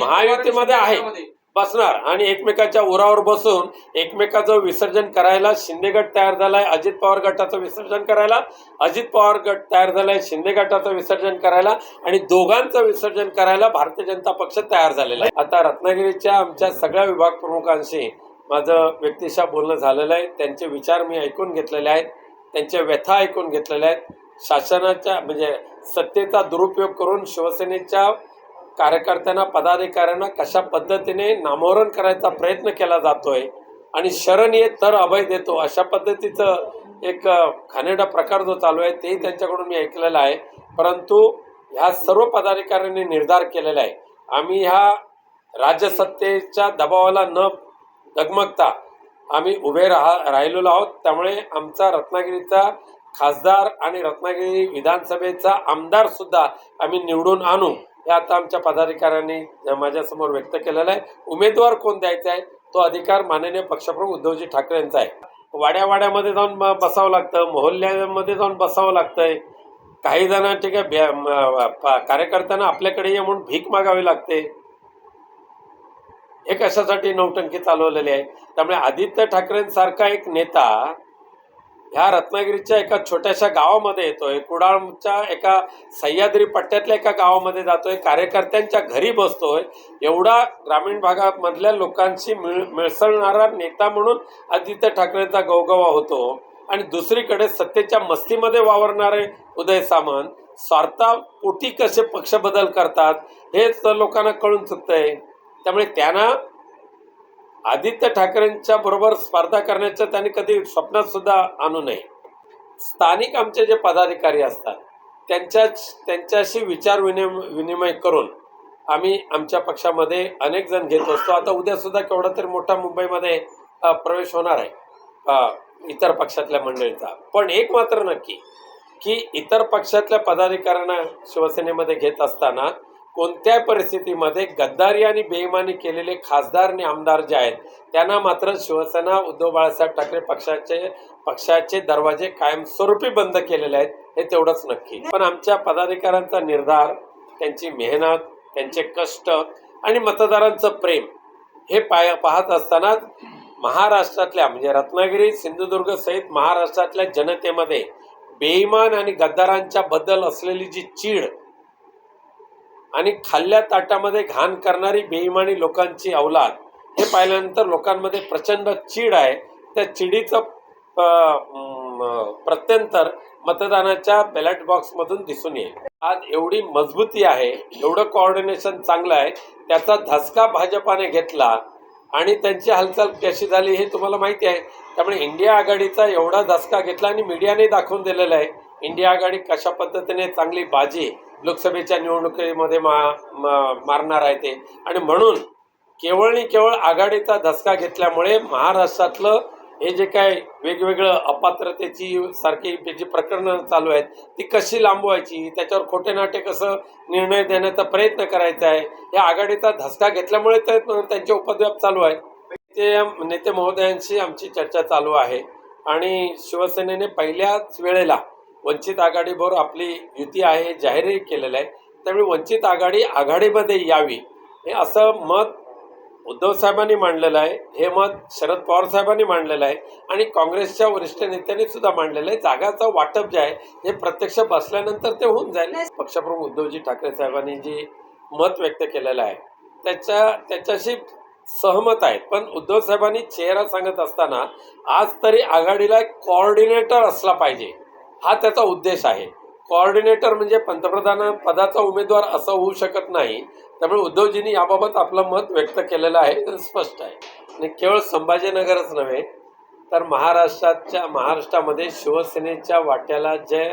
महायुतीमध्ये आहे. बसणार आणि एकमेकाच्या उरावर बसून एकमेकाचं विसर्जन करायला शिंदे गट तयार झालाय अजित पवार गटाचं विसर्जन करायला अजित पवार गट तयार झालाय शिंदे गटाचं विसर्जन करायला आणि दोघांचं विसर्जन करायला भारतीय जनता पक्ष तयार झालेला आहे. आता रत्नागिरीच्या आमच्या सगळ्या विभाग प्रमुखांशी माझं व्यक्तिशा बोलणं झालेलं आहे. त्यांचे विचार मी ऐकून घेतलेले आहेत. त्यांच्या व्यथा ऐकून घेतलेल्या आहेत. शासनाच्या म्हणजे सत्तेचा दुरुपयोग करून शिवसेनेच्या कार्यकर्त्यांना पदाधिकाऱ्यांना कशा पद्धतीने नामोहरण करायचा प्रयत्न केला जातोय आणि शरण येत तर अभय देतो अशा पद्धतीचं एक अ, घाणेरडा प्रकार जो चालू आहे तेही त्यांच्याकडून मी ऐकलेला आहे. परंतु ह्या सर्व पदाधिकाऱ्यांनी निर्धार केलेला आहे. आम्ही ह्या राज्यसत्तेच्या दबावाला न डगमगता आम्ही उभे राहा राहिलेलो आहोत. त्यामुळे आमचा रत्नागिरीचा खासदार आणि रत्नागिरी विधानसभेचा आमदारसुद्धा आम्ही निवडून आणू. हे आता आमच्या पदाधिकाऱ्यांनी माझ्यासमोर व्यक्त केलेलं आहे. उमेदवार कोण द्यायचा आहे? तो अधिकार माननीय पक्षप्रमुख उद्धवजी ठाकरे यांचा आहे. वाड्या वाड्यामध्ये जाऊन बसावं लागतं मोहल्ल्यामध्ये जाऊन बसावं लागतंय. काही जणां ठीक आहे कार्यकर्त्यांना आपल्याकडे ये म्हणून भीक मागावी लागते. हे कशासाठी नौटंकी चालवलेली आहे? त्यामुळे आदित्य ठाकरेंसारखा एक नेता ह्या रत्नागिरीच्या एका छोट्याशा गावामध्ये येतोय. कुडाळच्या एका सह्याद्री पट्ट्यातल्या एका गावामध्ये जातोय. कार्यकर्त्यांच्या घरी बसतोय. एवढा ग्रामीण भागामधल्या लोकांशी मिळ मिळसळणारा नेता म्हणून आदित्य ठाकरेंचा गवगवा होतो. आणि दुसरीकडे सत्तेच्या मस्तीमध्ये वावरणारे उदय सामंत स्वार्थापोटी कसे पक्ष बदल करतात हेच लोकांना कळून चुकतंय. त्यामुळे त्यांना आदित्य ठाकरेंच्या बरोबर स्पर्धा करण्याचं त्यांनी कधी स्वप्नात सुद्धा आणू नये. स्थानिक आमचे जे पदाधिकारी असतात त्यांच्या त्यांच्याशी विचार विनिम विनिमय करून आम्ही आमच्या पक्षामध्ये अनेक जण घेत असतो. आता उद्यासुद्धा केवढा तरी मोठा मुंबईमध्ये प्रवेश होणार आहे इतर पक्षातल्या मंडळीचा. पण एक मात्र नक्की की इतर पक्षातल्या पदाधिकाऱ्यांना शिवसेनेमध्ये घेत असताना कोणत्याही परिस्थितीमध्ये गद्दारी आणि बेईमानी केलेले खासदार आणि आमदार जे आहेत त्यांना मात्र शिवसेना उद्धव बाळासाहेब ठाकरे पक्षाचे पक्षाचे दरवाजे कायमस्वरूपी बंद केलेले आहेत हे तेवढंच नक्की. पण आमच्या पदाधिकाऱ्यांचा निर्धार त्यांची मेहनत त्यांचे कष्ट आणि मतदारांचं प्रेम हे पाय पाहत असतानाच महाराष्ट्रातल्या म्हणजे रत्नागिरी सिंधुदुर्ग सहित महाराष्ट्रातल्या जनतेमध्ये बेईमान आणि गद्दारांच्या बद्दल असलेली जी चीड आणि खाल्ल्या ताटामध्ये घाण करणारी बेईमानी लोकांची अवलाद हे पाहिल्यानंतर लोकांमध्ये प्रचंड चीड आहे. त्या चिडीचं प्रत्यंतर मतदानाच्या बॅलेट बॉक्समधून दिसून येईल. आज एवढी मजबूती आहे एवढं कोऑर्डिनेशन चांगलं आहे त्याचा धसका भाजपाने घेतला आणि त्यांची हालचाल कशी झाली हे तुम्हाला माहिती आहे. त्यामुळे इंडिया आघाडीचा एवढा धसका घेतला आणि मीडियाने दाखवून दिलेला आहे. इंडिया आघाडी कशा पद्धतीने चांगली बाजी लोकसभेच्या निवडणुकीमध्ये मा मा- मारणार आहे ते. आणि म्हणून केवळ आणि केवळ आघाडीचा धसका घेतल्यामुळे महाराष्ट्रातलं हे जे काय वेगवेगळं अपात्रतेची सारखी जी प्रकरणं चालू आहेत ती कशी लांबवायची? त्याच्यावर खोटे नाटे कसं निर्णय देण्याचा प्रयत्न करायचा आहे? या आघाडीचा धसका घेतल्यामुळे तर त्यांचे उपद्व्याप चालू आहेत. ते नेते महोदयांशी आमची चर्चा चालू आहे. आणि शिवसेनेने पहिल्याच वेळेला वंचित आघाडीबरोबर आपली युती आहे हे जाहीरही केलेलं आहे. त्यामुळे वंचित आघाडी आघाडीमध्ये यावी हे असं मत उद्धव साहेबांनी मांडलेलं आहे. हे मत शरद पवार साहेबांनी मांडलेलं आहे आणि काँग्रेसच्या वरिष्ठ नेत्यांनी सुद्धा मांडलेलं आहे. जागाचं वाटप जे आहे हे प्रत्यक्ष बसल्यानंतर ते होऊन जाईल. पक्षप्रमुख उद्धवजी ठाकरे साहेबांनी जे मत व्यक्त केलेलं आहे त्याच्या त्याच्याशी सहमत आहेत. पण उद्धव साहेबांनी चेहरा सांगत असताना आज तरी आघाडीला एक कॉर्डिनेटर असला पाहिजे. हा त्याचा उद्देश आहे. कॉर्डिनेटर म्हणजे पंतप्रधान पदाचा उमेदवार असं होऊ शकत नाही. त्यामुळे उद्धवजींनी याबाबत आपलं मत व्यक्त केलेलं आहे हे स्पष्ट आहे. आणि केवळ संभाजीनगरच नव्हे तर महाराष्ट्राच्या महाराष्ट्रामध्ये शिवसेनेच्या वाट्याला जे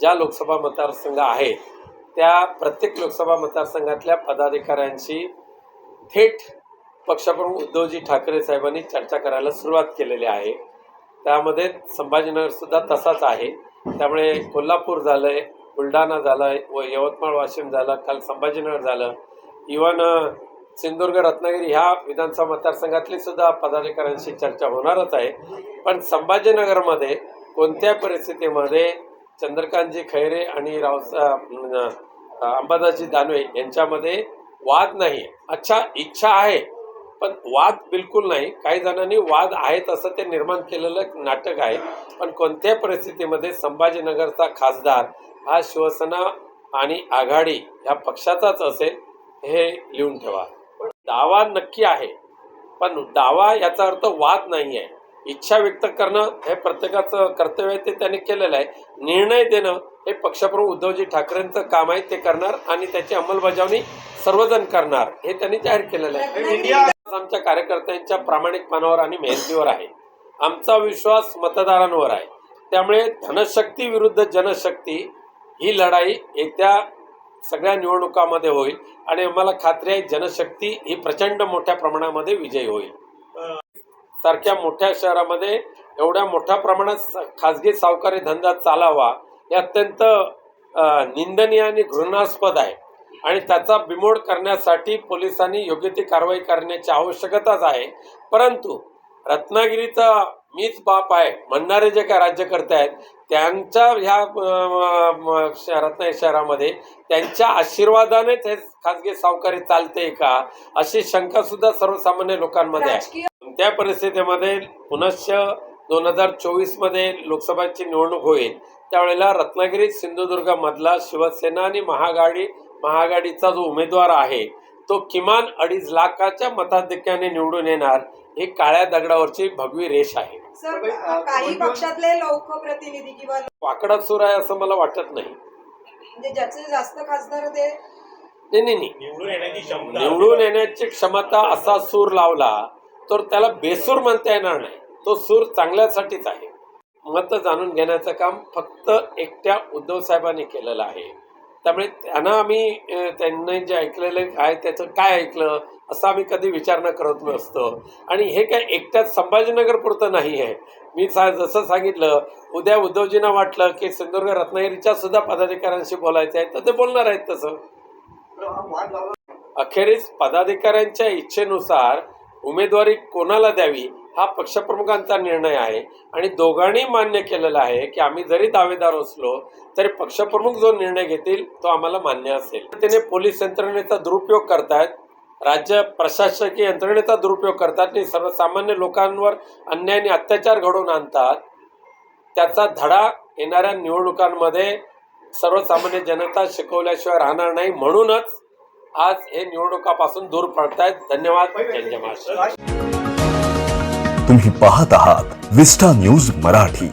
ज्या लोकसभा मतदारसंघ आहेत त्या प्रत्येक लोकसभा मतदारसंघातल्या पदाधिकाऱ्यांशी थेट पक्षप्रमुख उद्धवजी ठाकरे साहेबांनी चर्चा करायला सुरुवात केलेली आहे. त्यामध्ये संभाजीनगरसुद्धा तसाच आहे. त्यामुळे कोल्हापूर झालंय बुलढाणा झालंय व यवतमाळ वाशिम झालं काल संभाजीनगर झालं. इवन सिंधुदुर्ग रत्नागिरी ह्या विधानसभा मतदारसंघातली सुद्धा पदाधिकाऱ्यांशी चर्चा होणारच आहे. पण संभाजीनगरमध्ये कोणत्या परिस्थितीमध्ये चंद्रकांतजी खैरे आणि रावसा अंबादासजी दानवे यांच्यामध्ये वाद नाही अच्छा इच्छा आहे. पण वाद बिलकुल नाही. काही जणांनी वाद आहेत असं ते निर्माण केलेलं नाटक आहे. पण कोणत्याही परिस्थितीमध्ये संभाजीनगरचा खासदार हा शिवसेना आणि आघाडी ह्या पक्षाचाच असेल हे लिहून ठेवा. दावा नक्की आहे. पण दावा याचा अर्थ वाद नाही आहे इच्छा व्यक्त करणं हे प्रत्येकाचं कर्तव्य आहे ते त्यांनी केलेलं आहे. निर्णय देणं हे पक्षप्रमुख उद्धवजी ठाकरेंचं काम आहे ते करणार आणि त्याची अंमलबजावणी सर्वजण करणार हे त्यांनी जाहीर केलेलं आहे. इंडिया आमच्या कार्यकर्त्यांच्या प्रामाणिकपणावर आणि मेहनतीवर आहे. आमचा विश्वास मतदारांवर आहे. त्यामुळे धनशक्ती विरुद्ध जनशक्ती ही लढाई येत्या सगळ्या निवडणुकामध्ये होईल आणि आम्हाला खात्री आहे जनशक्ती ही प्रचंड मोठ्या प्रमाणामध्ये विजयी होईल. सारख्या मोठ्या शहरामध्ये एवढ्या मोठ्या प्रमाणात खाजगी सावकारी धंदा चालावा हे अत्यंत निंदनीय आणि घृणास्पद आहे. आणि त्याचा बिमोड करण्यासाठी पोलिसांनी योग्य ती कारवाई करण्याची आवश्यकताच आहे. परंतु रत्नागिरीचा मीच बाप आहे म्हणणारे जे काय राज्यकर्ते आहेत त्यांच्या ह्या श- रत्नागिरी शहरामध्ये त्यांच्या आशीर्वादानेच हे खाजगी सावकारी चालते का? अशी शंकासुद्धा सर्वसामान्य लोकांमध्ये आहे. त्या परिस्थितीमध्ये पुनश्च दोन हजार चोवीसमध्ये लोकसभाची निवडणूक होईल. त्यावेळेला रत्नागिरी सिंधुदुर्ग मधला शिवसेना आणि महाआघाडी महाआघाडीचा जो उमेदवार आहे तो किमान अडीच लाखाच्या मताधिक्याने निवडून येणार ही काळ्या दगडावरची भगवी रेष आहे. काही पक्षातले लोकप्रतिनिधी किंवा वाकडा सूर आहे असं मला वाटत नाही. म्हणजे ज्याचे जास्त खासदार ते नाही नाही नाही. निवडून येण्याची क्षमता निवडून येण्याची क्षमता असा सूर लावला तर त्याला बेसूर म्हणता येणार नाही. तो सूर चांगल्यासाठीच आहे. मत जाणून घेण्याचं काम फक्त एकट्या उद्धव साहेबांनी केलेलं आहे. त्यामुळे त्यांना आम्ही त्यांनी जे ऐकलेलं आहे त्याचं काय ऐकलं असं आम्ही कधी विचार न करत नसतो. आणि हे काय एकट्याच संभाजीनगर पुरतं नाही आहे. मी सा जसं सांगितलं उद्या उद्धवजींना वाटलं की सिंधुदुर्ग रत्नागिरीच्या सुद्धा पदाधिकाऱ्यांशी बोलायचं आहे तर ते बोलणार आहेत तसं. अखेरीस पदाधिकाऱ्यांच्या इच्छेनुसार उमेदवारी कोणाला द्यावी हा पक्षप्रमुखांचा निर्णय आहे. आणि दोघांनी मान्य केलेला आहे की आम्ही जरी दावेदार असलो तरी पक्षप्रमुख जो निर्णय घेतील तो आम्हाला मान्य असेल. त्याने पोलीस यंत्रणेचा दुरुपयोग करतायत. राज्य प्रशासकीय यंत्रणेचा दुरुपयोग करतात आणि सर्वसामान्य लोकांवर अन्याय आणि अत्याचार घडवून आणतात. त्याचा धडा येणाऱ्या निवडणुकांमध्ये सर्वसामान्य जनता शिकवल्याशिवाय राहणार नाही. म्हणूनच आज हे निवडणुकापासून दूर पडतायत. धन्यवाद. जय तुम्ही पाहत आहात विस्टा न्यूज मराठी.